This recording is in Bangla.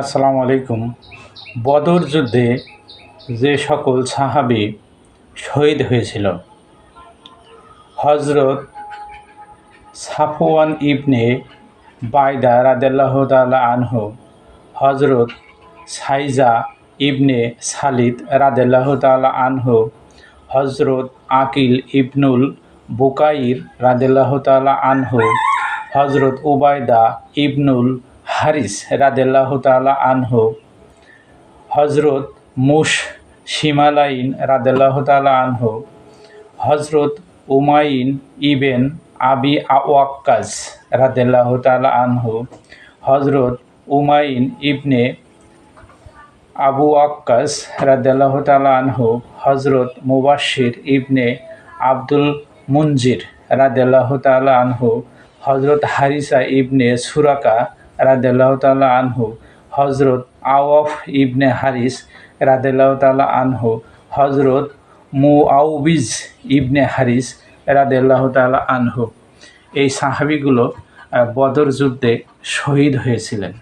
আসসালামু আলাইকুম। বদর যুদ্ধে যে সকল সাহাবি শহীদ হয়েছিল হজরত সাফওয়ান ইবনে বাইদা রাদেল্লাহ আনহু হজরত সাইজা ইবনে সালিদ রাদেল্লাহ আনহু হজরত আকিল ইবনুল বুকাইর রাদেল্লাহ আনহু হজরত উবায়দা ইবনুল হারিস রাদেল্লাহ তালা আনহু হজরত মুশ শিমালাইন রাদেল্লাহ তালা আনহু হজরত উমাইন ইবেন আবি আওয়াক্কাজ রাদেল্লাহ তালা আনহু হজরত উমাইন ইবনে আবু আক্কাস রাদেল্লাহ তালা আনহু হজরত মুবাশির ইবনে আব্দুল মুনজির রাদেল্লাহ তালা আনহু হজরত হারিসা ইবনে সুরাকা রাদেল্লাহ তাল্লাহ আনহু। হজরত আওয়ফ ইবনে হারিস রাদেল্লাহ তাল্লাহ আনহু। হজরত মুআউবিজ ইবনে হারিস রাদেল্লাহ তাল্লাহ আনহু। এই সাহাবিগুলো বদর যুদ্ধে শহীদ হয়েছিলেন।